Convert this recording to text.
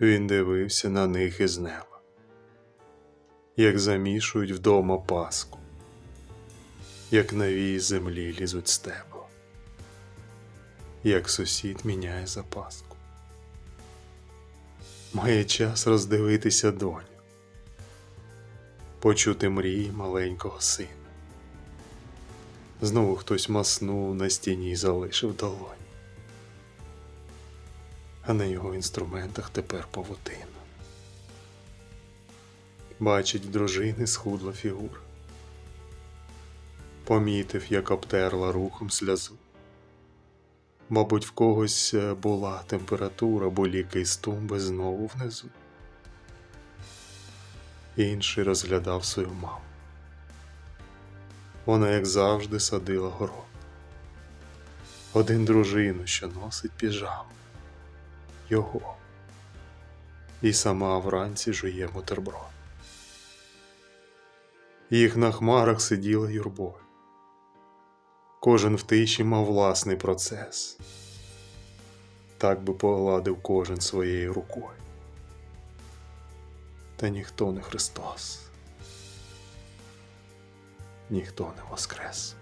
Він дивився на них із неба, як замішують вдома паску, як нові землі лізуть стебло, як сусід міняє запаску. Має час роздивитися доню, почути мрії маленького сина. Знову хтось маснув на стіні і залишив долонь. А на його інструментах тепер павутина. Бачить дружини схудла фігура. Помітив, як обтерла рухом сльозу. Мабуть, в когось е, була температура, бо ліки з тумби знову внизу. Інший розглядав свою маму. Вона, як завжди, садила город. Один дружину, що носить піжаму. Його. І сама вранці жує бутерброд. Їх на хмарах сиділа юрбою. Кожен в тиші мав власний процес. Так би погладив кожен своєю рукою. Та ніхто не Христос ніхто не воскрес.